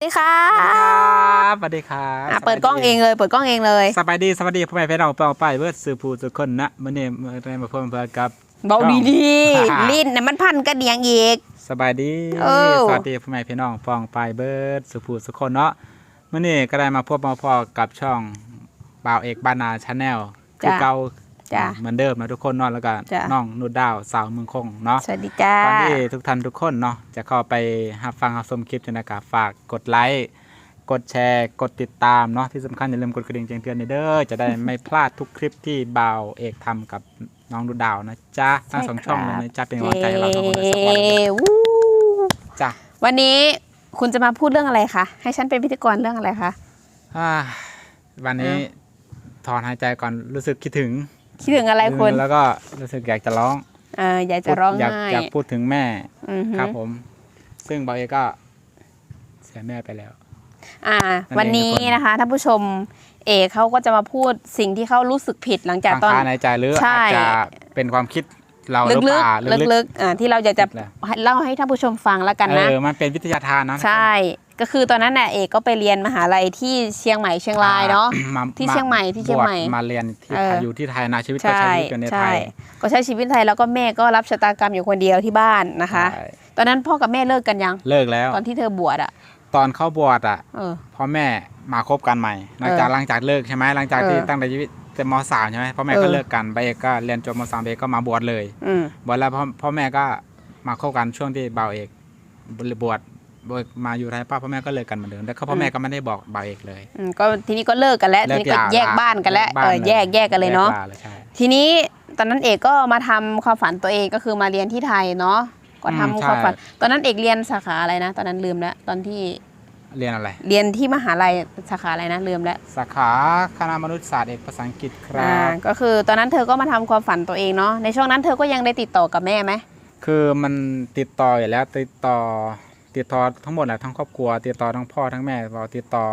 สวัสดีค่ะครับสวัสดีครับอะเปิดกล้องเองเลย เปิดกล้องเองเลยสบายดีสวัสดีพ่อแม่พี่น้องเปล่าไปเบิร์ดสื่อผู้ทุกคนนะมื่อนี้มื่อนี้มาพบกันกับเบาช่องดีฮ่าๆลิ้นน่ะมันพันกระเดียงอีกสบายดีเออสวัสดีพ่อแม่พี่น้องฟองไปเบิร์ดสื่อผู้ทุกคนเนาะมื่อนี้ก็ได้มาพบมาพอกับช่องบ่าวเอกบานาชาแนลคือเก่า จ้ะเหมือนเดิมนะทุกคนเนาะแล้วก็จ้ะน้องนุดดาวสาวเมืองคงเนาะสวัสดีจ้าก่อนที่ทุกท่านทุกคนเนาะจะเข้าไปรับฟังรับชมคลิปนะครัฝากกดไลค์กดแชร์กดติดตามเนาะที่สำคัญอย่าลืมกดกระดิ่งแจ้งเตือนในเด้อจะได้ไม่พลาดทุกคลิปที่บ่าวเอกทำกับน้องดูดาวนะจ๊ะทั้งสองช่องเลยนะจ๊ะเป็นกำลังใจให้เราทั้งคนเลยสักวันเย้วู้จ้ะวันนี้คุณจะมาพูดเรื่องอะไรคะให้ฉันเป็นพิธีกรเรื่องอะไรคะอ่าวันนี้ถอนหายใจก่อนรู้สึกคิดถึง คิดถึงอะไรคุณแล้วก็รู้สึกอยากจะร้องเอออยากจะร้องอยากไห้อยากพูดถึงแม่อือฮึครับผม ซึ่งบ่าวเอกก็เสียแม่ไปแล้ว อ่านั่นเองวันนี้ทุกคนนะคะท่านผู้ชมเอกเขาก็จะมาพูดสิ่งที่เขารู้สึกผิดหลังจากทางตอนคาในใจหรือใช่ อาจจะเป็นความคิดเราหรือลึเปกล่าๆลึกๆอ่าที่เราอยากจะแหละเล่าให้ท่านผู้ชมฟังแล้วกันนะ เออมันเป็นวิทยาทานนะใช่ ก็คือตอนนั้นน่ะเอกก็ไปเรียนมหาลัยที่เชียงใหม่เชียงรายเนาะมาที่เชียงใหม่ที่เชียงใหม่บวชมาเรียนที่เออไทยอยู่ที่ไทยนะชีวิตก็ใช่ใช้ชีวิตอยู่ในไทใช่ยก็ใช้ชีวิตไทยแล้วก็แม่ก็รับชะตากรรมอยู่คนเดียวที่บ้านนะคะใช่ตอนนั้นพ่อกับแม่เลิกกันยังเลิกแล้ว ตอนที่เธอบวชอะ ตอนเข้าบวชอะเออพ่อแม่มาคบกันใหม่หลังจากเออหลังจากเลิกใช่ไหมหลังจากที่เออตั้งแต่ชีวิตแต่มสามใช่ไหมพ่อแม่เออก็เลิกกันใบเอกก็เรียนจบมสามใบเอกก็มาบวชเลยอืมบวชแล้วพ่อพ่อแม่ก็มาคบกันช่วงที่บ่าวเอกบวช บวชมาอยู่ไทยป้าพ่อแม่ก็เลิกกันเหมือนเดิมแต่เขาพ่อแม่ก็ไม่ได้บอกบ่าวเอกเลยอืมก็ทีนี้ก็เลิกกันแล้วเลิทีกนี้ก็ยาแยกบ้านกันแล้วแยกบ้านเออเลยแยกแยกกันเลยเนาะแกเลยใช่ ทีนี้ตอนนั้นเอกก็มาทำความฝันตัวเองก็คือมาเรียนที่ไทยเนาะก็ทำอืมใช่ ความฝัน ตอนนั้นเอกเรียนสาขาอะไรนะ ตอนนั้นลืมแล้วตอนที่เรียนอะไร เรียนที่มหาลัยสาขาอะไรนะลืมแล้ว สาขาคณะมนุษยศาสตร์เอกภาษาอังกฤษครัอ่าบ ก็คือตอนนั้นเธอก็มาทำความฝันตัวเองเนาะในช่วงนั้นเธอก็ยังได้ติดต่อกับแม่ไหม คือมันติดต่ออยู่แล้วติดต่อ ติดต่อทั้งหมดแหละทั้งครอบครัว ติดต่อทั้งพ่อทั้งแม่เราติดต่อ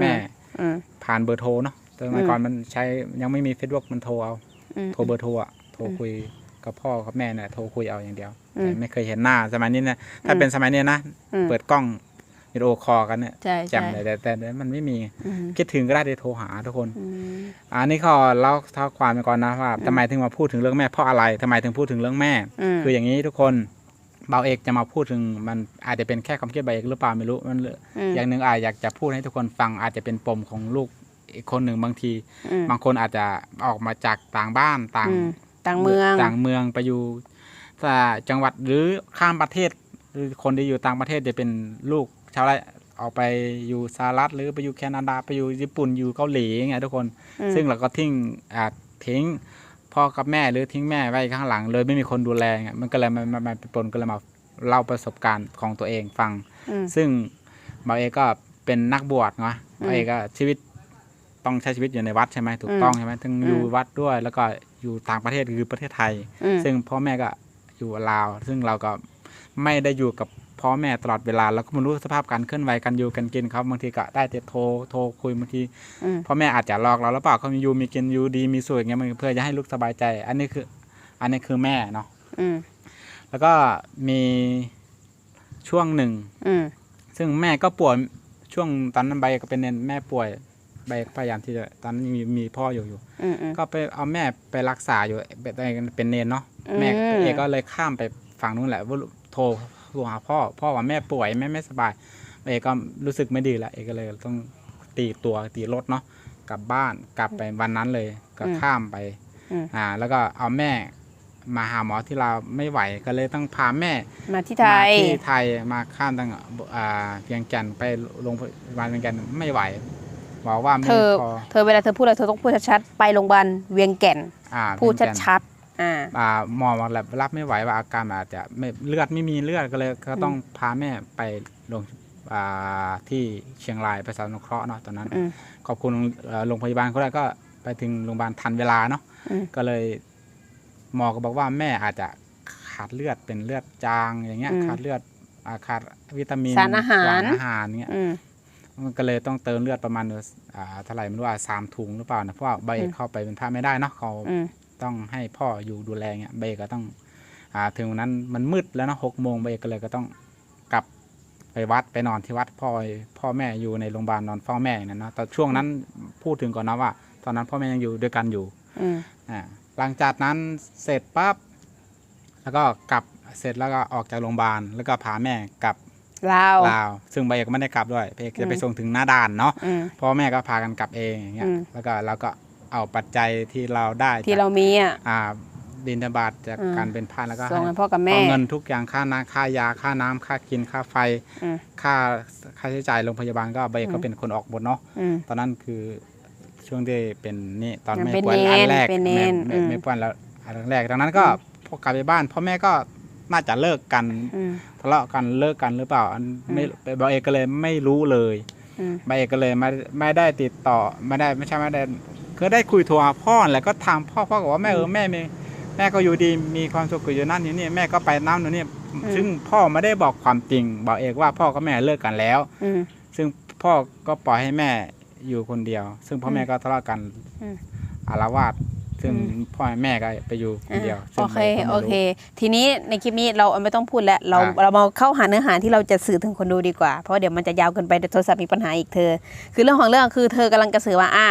แม่ อืม ผ่านเบอร์โทรเนาะแต่สมัยอืมก่อนมันใช้ยังไม่มีเฟซบุ๊กมันโทรเอาอืม โทรเบอร์โทรอะโทรคุยกับพ่อกับแม่เนี่ยโทรคุยเอาอย่างเดียวอืมแต่ไม่เคยเห็นหน้าสมัยนี้เนี่ยถ้าอืมเป็นสมัยนี้นะอืม เปิดกล้องวิดีโอคอลกันเนี่ยใช่แจ่ใช่มเลยแต่แต่แต่มันไม่มีอืมคิดถึงก็ได้ที่โทรหาทุกคน อืม อันนี้ขอเล่าเท้าความไปก่อนนะว่าทำไมถึงมาพูดถึงเรื่องแม่เพราะอะไรทำไมถึงพูดถึงเรื่องแม่ อืม คืออย่างนี้ทุกคน เบาเอกจะมาพูดถึงมันอาจจะเป็นแค่ความคิดเบาเอกหรือเปล่าไม่รู้มันมอย่างหนึ่งอาจอยากจะพูดให้ทุกคนฟังอาจจะเป็นปมของลูกอีกคนหนึ่งบางทีอืมบางคนอาจจะออกมาจากต่างบ้านต่างอืมต่างเมืองต่างเมืองไปอยู่แต่จังหวัดหรือข้ามประเทศหรือคนที่อยู่ต่างประเทศจะเป็นลูกชาวไรออกไปอยู่สหรัฐหรือไปอยู่แคนาดาไปอยู่ญี่ปุ่นอยู่เกาหลีอย่างเงี้ยทุกคนอืมซึ่งเราก็ทิ้งอ่าทิ้ง พ่อกับแม่หรือทิ้งแม่ไว้ข้างหลัง เลยไม่มีคนดูแลเงี้ยมันก็เลยมามามาเป็นปนก็เลยมาเล่าประสบการณ์ของตัวเองฟังอืมซึ่งบางเอกก็เป็นนักบวชเนาะอืมบางเอกก็ชีวิตต้องใช้ชีวิตอยู่ในวัดใช่ไหมถูอืกมต้องใช่ไหมทั้งอืมอยู่วัดด้วย แล้วก็อยู่ต่างประเทศคือประเทศไทยอืมซึ่งพ่อแม่ก็อยู่ลาว ซึ่งเราก็ไม่ได้อยู่กับ พ่อแม่ตลอดเวลาเราก็ไม่รู้สภาพการเคลื่อนไหวการอยู่กันกินเขาบางทีก็ได้แต่โทรโทรคุยบางทีอืมพ่อแม่อาจจะหลอกเราแล้วเปล่าเขามีอยู่มีกินอยู่ดีมีสุขอย่างเงี้ยมันเพื่อจะให้ลูกสบายใจ อันนี้คือ อันนี้คือแม่เนาะอืมแล้วก็มีช่วงหนึ่งอืมซึ่งแม่ก็ป่วยช่วงตอนนั้นใบก็เป็นเนนแม่ป่วยใบก็พยายามที่จะตอนนั้นมีมีพ่ออยู่อยู่อืมอืมก็ไปเอาแม่ไปรักษาอยู่เป็นเป็นเนนเนาะอืมแม่เอกก็เลยข้ามไปฝั่งนู้นแหละว่าโทร โทรหาพ่อ พ่อว่าแม่ป่วยแม่ไม่สบายเอกก็รู้สึกไม่ดีแล้วเอกก็เลยต้องตีตัวตีรถเนาะกลับบ้านกลับไปวันนั้นเลยก็ข้ามไปอืมอ่า แล้วก็เอาแม่มาหาหมอที่เราวไม่ไหวก็เลยต้องพาแม่มาที่ไทยมาที่ไทยมาข้ามตั้งอ่าเพียงแก่นไปโรงพยาบาลเพียงแก่นไม่ไหวบอกว่าไม่เธอพอเธอเวลาเธอพูดอะไรเธอต้องพูดชัดๆไปโรงพยาบาลเวียงแก่นอ่าพูดเพียงแก่นชัดๆ อ่าอ่าหมอมาแบบรับไม่ไหวว่าอาการอาจจะไม่เลือดไม่มีเลือดก็เลยก็ต้องพาแม่ไปโรงอ่าที่เชียงรายประชานุเคราะห์เนาะตอนนั้นอืมขอบคุณเอ่อโรงพยาบาลเขาได้ก็ไปถึงโรงพยาบาลทันเวลาเนาะอืมก็เลยหมอก็บอกว่าแม่อาจจะขาดเลือดเป็นเลือดจางอย่างเงี้ยอืมขาดเลือดอ่าขาดวิตามินสารอาหารสารอาหารเงี้ยอืมมันก็เลยต้องเติมเลือดประมาณอ่าเท่าไหร่ไม่รู้ว่าสามถุงหรือเปล่านะเพราะว่าใบเอกอืมเข้าไปเป็นท่าไม่ได้เนาะเขาอืม ต้องให้พ่ออยู่ดูแลเงี้ยใบเอกก็ต้องอ่าถึงวันนั้นมันมืดแล้วเนาะหกโมงใบเอกก็เลยก็ต้องกลับไปวัดไปนอนที่วัดพ่อพ่อแม่อยู่ในโรงพยาบาลนอนเฝ้าแม่อย่างนั้นเนาะแต่ช่วงนั้นพูดถึงก่อนนะว่า ตอนนั้นพ่อแม่ยังอยู่ด้วยกันอยู่อืมอ่าหลังจากนั้นเสร็จปั๊บแล้วก็กลับเสร็จแล้วก็ออกจากโรงพยาบาลแล้วก็พาแม่กลับลาวลาว ซึ่งใบเอกไม่ได้กลับด้วยใบเอกอืจะมไปส่งถึงหน้าด่านเนาะอืมพ่อแม่ก็พากันกลับเองอย่างเงี้ยอืมแล้วก็เราก็ เอาปัจจัยที่เราได้ที่จากเรามีอะอ่าดินทบาทจากอืมการเป็นพระแล้วก็ส่งให้ให้พ่อกับแม่เอาเงินทุกอย่างค่าน้ำค่ายาค่าน้ำค่ากินค่าไฟอืมค่าค่าใช้จ่ายโรงพยาบาลก็ใบเอกอืก็มเป็นคนออกหมดเนาะอืมตอนนั้นคือช่วงที่เป็นนี่ตอนยังแม่เป็นป่วยเนอันนแรกเป็นเนแม่นแม่อืมแม่ป่วยแล้วอันแรกดังนั้นก็อืมพอกลับไปบ้านพ่อแม่ก็น่าจะเลิกกันอืมทะเลาะกันเลิกกันหรือเปล่าอันไม่อืมใบเอกก็เลยไม่รู้เลยอืมใบเอกก็เลยไม่ไม่ได้ติดต่อไม่ได้ไม่ใช่ไม่ได้ ก็ได้คุยโทรหาพ่อแหละก็ถามพ่อพ่อก็บอกว่าแม่เออแม่มีแม่ก็อยู่ดีมีความสุขอยู่นั่นอยู่นี่แม่ก็ไปน้ำนู่นนี่ซึ่งพ่อไม่ได้บอกความจริง บอกเอกว่าพ่อกับแม่เลิกกันแล้วอืมซึ่งพ่อก็ปล่อยให้แม่อยู่คนเดียว ซึ่งพ่อแม่ก็ทะเลาะกันอืมอารวาสซึ่งอืมพ่พ่อแม่ก็ไปอยู่คนเดียวซึ่โองเคใบก็ไม่รู้โอเค ทีนี้ในคลิปนี้เราไม่ต้องพูดแล้ว เราอะเรามาเข้าหาเนื้อหาที่เราจะสื่อถึงคนดูดีกว่า เพราะเดี๋ยวมันจะยาวเกินไปเดี๋ยวโทรศัพท์มีปัญหาอีกเธอ คือเรื่องของเรื่องคือเธอกำลังจะสื่อว่าอ่า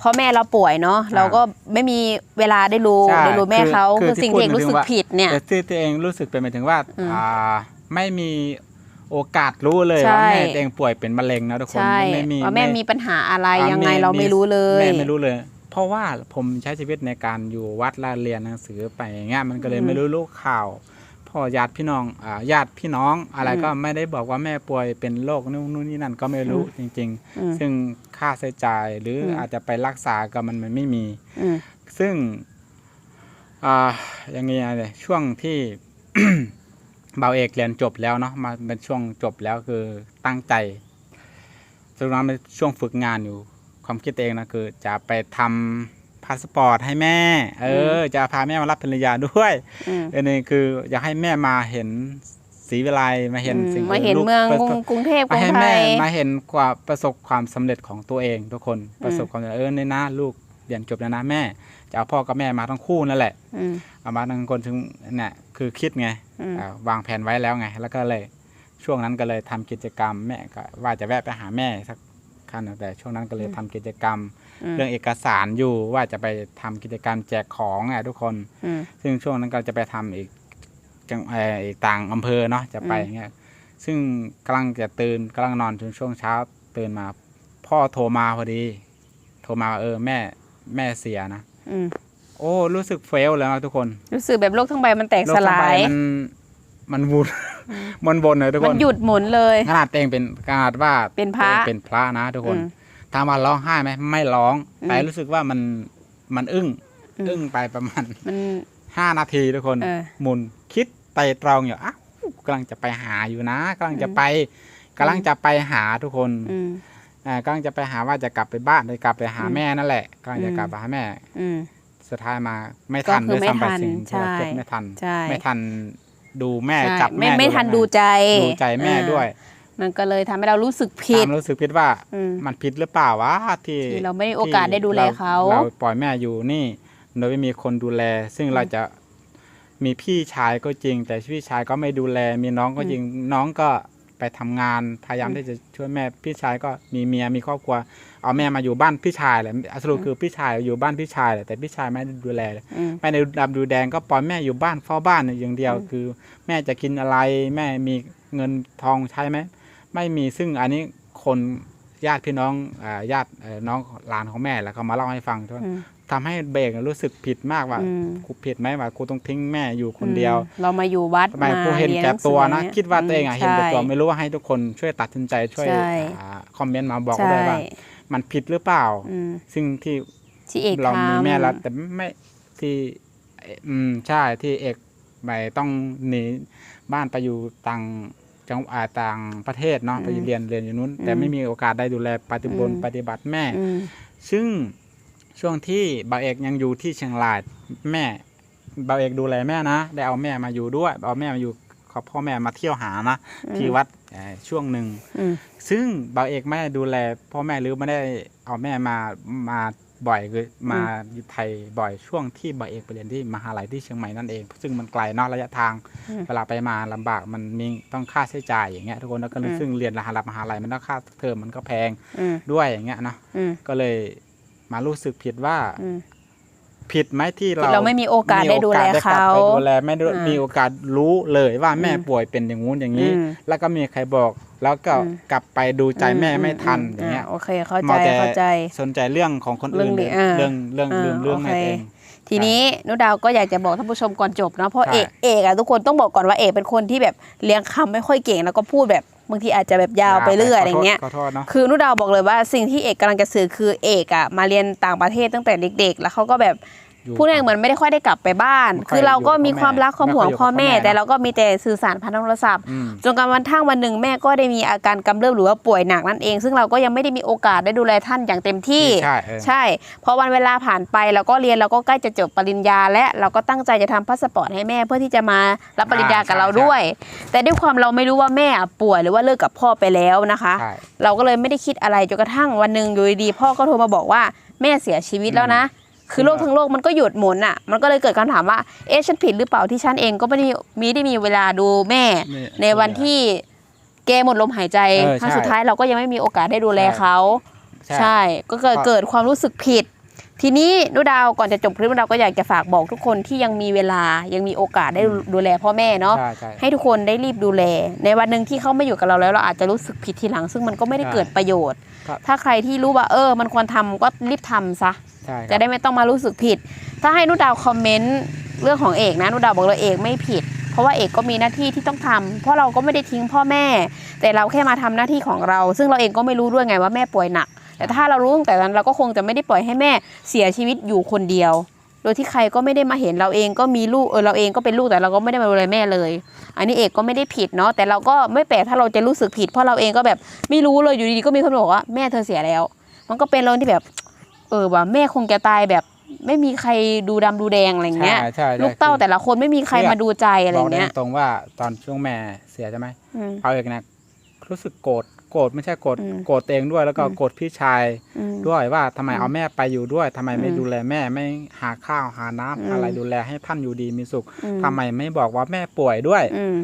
พ่อแม่เราป่วยเนาะเราก็ไม่มีเวลาได้รู้ใช่ได้รู้แม่เขาคือคือสิ่งที่เองรู้สึกที่พูดหมายถึงว่าผิดเนี่ย แต่ที่ตัวเองรู้สึกเป็นหมายถึงว่าอืมอ่าไม่มีโอกาสรู้เลยใช่ ว่าแม่ตัวเองป่วยเป็นมะเร็งนะทุกคนใช่ไม่มีว่าแม่มีปัญหาอะไรอ่ายังไงมีเราไม่รู้เลย แม่ไม่รู้เลย เพราะว่าผมใช้ชีวิตในการอยู่วัดและเรียนหนังสือไปอย่างเงี้ยมันก็เลยอืม ไม่รู้ลูกข่าว พ่อญาติพี่น้องอ่าญาติพี่น้องอะไรอืมก็ไม่ได้บอกว่าแม่ป่วยเป็นโรคนู่นนู่นนี่นั่นก็ไม่รู้จริงอืมๆซึ่งค่าใช้จ่ายหรืออมอาจจะไปรักษาก็มันมันไม่มีอืมซึ่งอ่ายังไงเลยช่วงที่เบาเอกเรียนจบแล้วเนาะมาเป็นช่วงจบแล้วคือตั้งใจตอนนั้นเป็นช่วงฝึกงานอยู่ความคิดตัวเองนะคือจะไปทำ พาสปอร์ตให้แม่ เออ จะพาแม่มารับภรรยาด้วยอืมอันนี้คืออยากให้แม่มาเห็นศรีวิไลมาเห็นสิ่งมาเห็นลูกเมืองประสบกรุงเทพกมารุงให้ไทแม่ยมาเห็นความประสบความสำเร็จของตัวเองทุกคนประสบความสำเร็จเออเนี่ยนะลูกเรียนจบแล้วนะแม่จะเอาพ่อกับแม่มาทั้งคู่นั่นแหละอืมเอามาทั้งคนถึงเนี่ยคือคิดไงอืมอ่าวางแผนไว้แล้วไง แล้วก็เลยช่วงนั้นก็เลยทำกิจกรรมแม่ก็ว่าจะแวะไปหาแม่สักขั้นหนึ่งแต่ช่วงนั้นก็เลยทำกิจกรรมอืม เรื่องเอกสารอยู่ว่าจะไปทำกิจกรรมแจกของไงทุกคนอืมซึ่งช่วงนั้นก็จะไปทำอีกจังเอ่ออีกต่างอำเภอเนาะจะไปอืมอย่างเงี้ยซึ่งกำลังจะตื่นกำลังนอนจนช่วงเช้าตื่นมา พ่อโทรมาพอดี โทรมาว่าเออแม่แม่เสียนะอืมโอ้รู้สึกเฟลเลยนะทุกคน รู้สึกแบบโลกทั้งใบมันแตกโลสกทั้งลาใบยมันมันวุนมันวนเลยทุกมัคนนหยุดหมุนเลยขนาดตัวเองเป็นขนาดว่าเป็นพระตัวองเป็นพระนะทุกคนอืม ถามว่าร้องไห้ไหมไม่ร้องอืมแต่รู้สึกว่ามันมันอึ้งอืมอึ้งไปประมาณมันห้านาทีทุกคนเออหมุนคิดไตรตรองอยู่อ้าวกำลังจะไปหาอยู่นะกำลังจะไปกำลังจะไปหาทุกคนอืมอ่ากำลังจะไปหาว่าจะกลับไปบ้านจะกลับไปหาอืมแม่นั่นแหละกำลังจะอืมกลับไปหาแม่อืมสุดท้ายมาไม่ทันก็คือด้วยซ้ำไปไม่ทันสิ่งที่เราใช่คิดไม่ทันใช่ไม่ทันดูแม่ใช่จับไม่แม่ไม่ทันดูแลใจดูใจแม่อ่าด้วย มันก็เลยทำให้เรารู้สึกผิดตามรู้สึกผิดว่าอืม มันผิดหรือเปล่าวะที่ที่เราไม่ได้โอกาสได้ดูแลเขาเราปล่อยแม่อยู่นี่โดยไม่มีคนดูแล ซึ่งเราจะมีพี่ชายก็จริง แต่พี่ชายก็ไม่ดูแล มีน้องก็จริงน้องก็ไปทำงานพยายามอืมที่จะช่วยแม่พี่ชายก็มีเมียมีครอบครัว เอาแม่มาอยู่บ้านพี่ชายแหละสรุปคือพี่ชายอยู่บ้านพี่ชายแหละแต่พี่ชายไม่ได้ดูแล อืม ไม่ได้ดำดูแดงก็ปล่อยแม่อยู่บ้านเฝ้าบ้านอย่างเดียวอืม คือ แม่จะกินอะไร แม่มีเงินทองใช้ไหม ไม่มีซึ่งอันนี้คนญาติพี่น้องอ่าญาติเอ่อน้องหลานของแม่แล้วเขามาเล่าให้ฟังอืมทำให้เบรกรู้สึกผิดมากว่าอืมกูผิดไหมว่ากูต้องทิ้งแม่อยู่คนเดียวอืมเรามาอยู่วัดทำไมมากูเห็นรียแก่หงสืตัวนะย่งงี้ยคิดว่าตัวเองอะเห็นแก่ตัวใช่ไม่รู้ว่าให้ทุกคนช่วยตัดสินใจช่วยใช่อ่าคอมเมนต์มาบอกใช่ด้วยว่ามันผิดหรือเปล่าอืมซึ่งที่ที่เอกเรามีทำแม่แล้วแต่ไม่ที่อืมใช่ที่เอกไปต้องหนีบ้านไปอยู่ต่าง จังอ่าต่างประเทศเนาะไปเรียนเรียนอยู่นู้น แต่ไม่มีโอกาสได้ดูแลปฏิบัติปฏิบัติแม่อืมซึ่งช่วงที่บ่าวเอกยังอยู่ที่เชียงรายแม่บ่าวเอกดูแลแม่นะ ได้เอาแม่มาอยู่ด้วยเอาแม่มาอยู่ขอพ่อแม่มาเที่ยวหานะที่วัดเอ่อช่วงหนึ่งอืมซึ่งบ่าวเอกไม่ได้ดูแลพ่อแม่หรือไม่ได้เอาแม่มามา บ่อยคือมาอยู่ไทยบ่อยช่วงที่บ่อยเอกไปเรียนที่มหาลัยที่เชียงใหม่นั่นเอง ซึ่งมันไกลเนอกระยะทางอืมเวลาไปมาลำบากมันมีต้องค่าใช้จ่ายอย่างเงี้ยทุกคนแล้วก็อืมซึ่งเรียนรหัสมหาลัยมันต้องค่าเทอมมันก็แพงอืมด้วยอย่างเงี้ยเนาะอืมก็เลยมารู้สึกผิดว่าอืม ผิดไหมที่เราเราไม่มีโอกาสได้ดูแลมีโอกสได้กลับเขาไปดูแลไม่ได้อ่ามีมีโอกาสรู้เลยว่าแม่อืมป่วยเป็นอย่างงู้นอย่างนี้อืมแล้วก็มีใครบอก แล้วก็อืมกลับไปดูใจแม่ไม่ทันมอย่างเงี้ยโอเคเข้ามัใจวแต่เข้าใจสนใจเรื่องของคนอื่นเรื่องนี้อ่าเรื่องเรื่องอ่าลืมเรื่องโอเคแม่เองทีนี้นุดาวก็อยากจะบอกท่านผู้ชมก่อนจบเนาะเพราะใช่เอกเอกอะทุกคนต้องบอกก่อนว่าเอกเป็นคนที่แบบเลี้ยงคำไม่ค่อยเก่งแล้วก็พูดแบบ บางทีอาจจะแบบยาวไปเรื่อยอะไรเงี้ยขอโทษเนาะคือนุดาวบอกเลยว่าสิ่งที่เอกกำลังจะสื่อคือเอกอะมาเรียนต่างประเทศตั้งแต่เด็ก ๆ แล้วเขาก็แบบอยู่ พูดง่ายๆเหมือนไม่ได้ค่อยได้กลับไปบ้านไม่ค่อยคือเราก็อยู่กับมีความรักความห่วงไม่ค่อยอยู่กับพ่อแม่พ่อแม่ แต่เราก็มีแต่สื่อสารผ่านทางโทรศัพท์อืมจนกระทั่งวันหนึ่งแม่ก็ได้มีอาการกำเริบหรือว่าป่วยหนักนั่นเอง ซึ่งเราก็ยังไม่ได้มีโอกาสได้ดูแลท่านอย่างเต็มที่ ใช่เออใช่พอวันเวลาผ่านไปเราก็เรียนเราก็ใกล้จะจบปริญญา และเราก็ตั้งใจจะทำพาสปอร์ตให้แม่เพื่อที่จะมารับปริญญากับเราด้วย แต่ด้วยความเราไม่รู้ว่าแม่ป่วยหรือว่าเลิกกับพ่อไปแล้วนะคะใช่เราก็เลยไม่ได้คิดอะไรจนกระทั่งวันหนึ่งอยู่ดีๆพ่อก็โทรมาบอกว่าแม่เสียชีวิตแล้วนะ คือโลกทั้งโลกมันก็หยุดหมุนอะ มันก็เลยเกิดคำถามว่า เอ๊ะฉันผิดหรือเปล่าที่ฉันเองก็ไม่ได้มีได้มีเวลาดูแม่นี่ในวันที่แกหมดลมหายใจเออครั้งใช่สุดท้ายเราก็ยังไม่มีโอกาสได้ดูแลใช่เขา ใช่ใช่ก็เกิดก็เกิดความรู้สึกผิด ทีนี้นุดาวก่อนจะจบคลิปนุดาวก็อยากจะฝากบอกทุกคนที่ยังมีเวลายังมีโอกาสได้ดูดูแลพ่อแม่เนาะใช่ใช่ให้ทุกคนได้รีบดูแล ในวันหนึ่งที่เขาไม่อยู่กับเราแล้วเราอาจจะรู้สึกผิดทีหลัง ซึ่งมันก็ไม่ได้ใช่เกิดประโยชน์ ครับถ้าใครที่รู้ว่าเออ มันควรทำก็รีบทำซะ ใช่ครับ จะได้ไม่ต้องมารู้สึกผิด ถ้าให้นุดาวคอมเมนต์เรื่องของเอกนะนุดาวบอกเลยเอกไม่ผิด เพราะว่าเอกก็มีหน้าที่ที่ต้องทำเพราะเราก็ไม่ได้ทิ้งพ่อแม่ แต่เราแค่มาทำหน้าที่ของเรา ซึ่งเราเองก็ไม่รู้ด้วยไงว่าแม่ป่วยหนัก แต่ถ้าเรารู้ตั้งแต่นั้นเราก็คงจะไม่ได้ปล่อยให้แม่เสียชีวิตอยู่คนเดียว โดยที่ใครก็ไม่ได้มาเห็นเราเองก็มีลูกเออเราเองก็เป็นลูกแต่เราก็ไม่ได้มาดูแลแม่เลย อันนี้เอกก็ไม่ได้ผิดเนาะแต่เราก็ไม่แปลกถ้าเราจะรู้สึกผิด เพราะเราเองก็แบบไม่รู้เลยอยู่ดีๆก็มีคนบอกว่าแม่เธอเสียแล้ว มันก็เป็นเรื่องที่แบบ เออว่าแม่คงจะตายแบบไม่มีใครดูดำดูแดงอะไรอย่างเงี้ยใช่ใช่ใช่ลูกเต้าคือแต่ละคนไม่มีใครมาดูใจอะไรอย่างเงี้ยบกด้ตรงๆว่าตอนช่วงแม่เสียใช่ไหมอืมเอาเอกเนี่ยรู้สึกโกรธ โกรธไม่ใช่โกรธอืมโกรธตัวเองด้วย แล้วก็อืมโกรธพี่ชายอืมด้วยว่าทำไมอืมเอาแม่ไปอยู่ด้วยทำไมไม่อืมดูแลแม่ไม่หาข้าวหาน้ำอืมอะไรดูแลให้ท่านอยู่ดีมีสุขอืมทำไมไม่บอกว่าแม่ป่วยด้วยอืม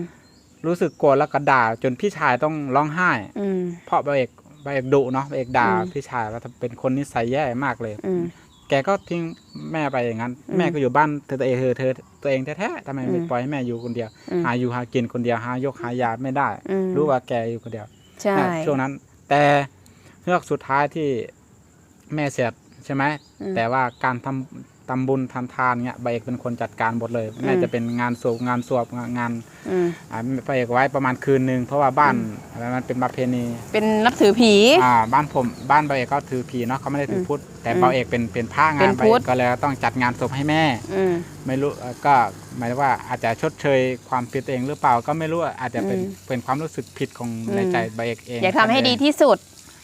รู้สึกโกรธแล้วก็ด่าจนพี่ชายต้องร้องไห้อืมเพราะเบาเอกเบาเอกดุเนาะเบาเอกด่าอืมพี่ชายว่าเป็นคนนิสัยแย่มากเลยอืมแกก็ทิ้งแม่ไปอย่างนั้นอืมแม่ก็อยู่บ้านเธอตัวเองเธอเธอตัวเองแท้ๆทำไมไม่อืมปล่อยให้แม่อยู่คนเดียวอืมหาอยู่หากินคนเดียวหายกหายาไม่ได้อืมรู้ว่าแกอยู่คนเดียว ใช่นะช่วงนั้น แต่เฮือกสุดท้ายที่แม่เสียใช่ไหมอืมแต่ว่าการทำ ทำบุญทำทานเนี่ยใบเอกเป็นคนจัดการหมดเลยแม่อืมจะเป็นงานศพงานสวบงานอืมอ่าใบเอกไว้ประมาณคืนหนึ่งเพราะว่าบ้านมันเป็นประเพณี เป็นนับถือผีอ่าบ้านผมบ้านใบเอกก็ถือผีเนาะเขาไม่ได้ถือพุทธแต่อืมเบาเอกเป็นเป็นพระงาเป็นนใบพุเอทธกก็เลยต้องจัดงานศพให้แม่อืมไม่รู้เอ่อก็หมายถึงว่าอาจจะชดเชยความผิดตัวเองหรือเปล่าก็ไม่รู้อาจจะเป็นอืมเป็นความรู้สึกผิดของอืมในใจใบเอกเองอยากทำให้ดีที่สุด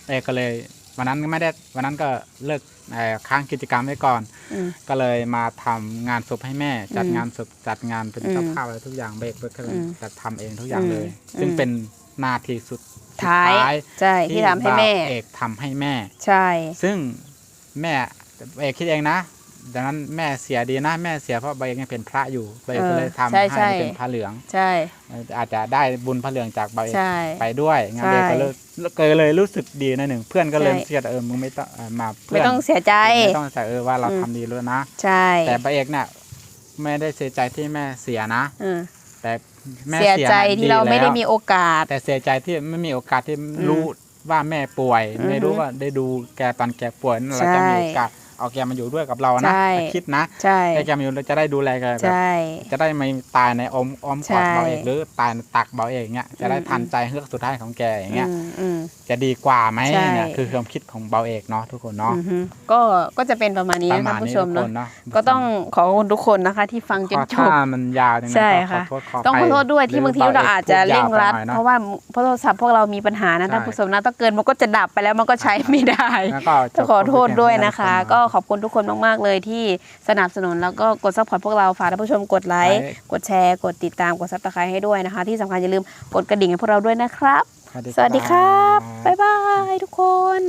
เอกก็เลย วันนั้นก็ไม่ได้วันนั้นก็เลิกเอ่อค้างกิจกรรมไว้ก่อน อืม ก็เลยมาทำงานศพให้แม่ จัดอืมงานศพจัดงานเป็นอืมเจ้าภาพอะไรทุกอย่างเบรกเบรกอืมจัดทำเองทุกอย่างเลย อืมซึ่งอืมเป็นหนาทีสุดสุดท้าย ใช่ที่ทำให้แม่ บ่าวเอกทำให้แม่ ใช่ ซึ่งแม่เอกคิดเองนะ ดังนั้นแม่เสียดีนะ แม่เสียเพราะใบเอกยังเป็นพระอยู่ใบเอกก็เลยทำใช่ให้ใช่เป็นพระเหลือง ใช่ อาจจะได้บุญพระเหลืองจากใบเอกใช่ ไปด้วยงานเอกก็เลยก็เลยรู้สึกดีนะหนึ่งเพื่อนก็เลยใช่เสียดเออมึงไม่ต้องเอ่อมาเพื่ไม่อนต้องเสียใจ ไม่ต้องใส่เออว่าเราอืม ทำดีแล้วนะ ใช่แต่ใบเอกเนี่ยไม่ได้เสียใจที่แม่เสียนะอืมแต่แม่เสียใจน่ะที่เราไม่ได้มีแล้วโอกาส แต่เสียใจที่ไม่มีโอกาสที่มรู้ว่าแม่ป่วย อือฮึไม่รู้ว่าได้ดูแกตอนแกป่วยนั่นเราใช่ จะมีโอกาส เอาแกมาอยู่ด้วยกับเรานะใช่ คิดนะใช่ ให้แกมาอยู่เราจะได้ดูแลแกแบบใช่ จะได้ไม่ตายในอ้อมอ้อมกอดใช่ เบาเอกหรือตายในตักเบาเอกเงี้ยจะได้อืมทันใจเฮือกสุดท้ายของแกอย่างเงี้ย อืมอืม จะดีกว่าไหมใช่ เนี่ยคือความคิดของเบาเอกเนาะทุกคนเนาะอือฮึก็ก็จะเป็นประมาณนี้ปนะระมาท่านณผู้นี้ชทุมกคเนาะนเนาะก็ต้องขอบคุณทุกคนนะคะ ที่ฟังจนจถ้าบ มันยาวอย่างนั้นใช่ก็ขอค่ะ โทษขอต้องขอภัยโทษด้วยที่หบางทีเราอาจจะเร่งรัด เพราะว่าเพราะโทรศัพท์พวกเรามีปัญหานะใช่ท่านผู้ชมนะถ้าเกินมันก็จะดับไปแล้วมันก็ใช้ไม่ได้แล้วก็ต้องขอโทษด้วยนะคะก็ก็ขอบคุณทุกคนมาก ๆ เลยที่สนับสนุนแล้วก็กดซัพพอร์ตพวกเราฝากท่านผู้ชมกดไลค์ไลค์ กดแชร์ กดติดตาม กดซับสไครต์ให้ด้วยนะคะ ที่สำคัญอย่าลืมกดกระดิ่งให้พวกเราด้วยนะครับ สวัสดีครับ บ๊ายบายทุกคน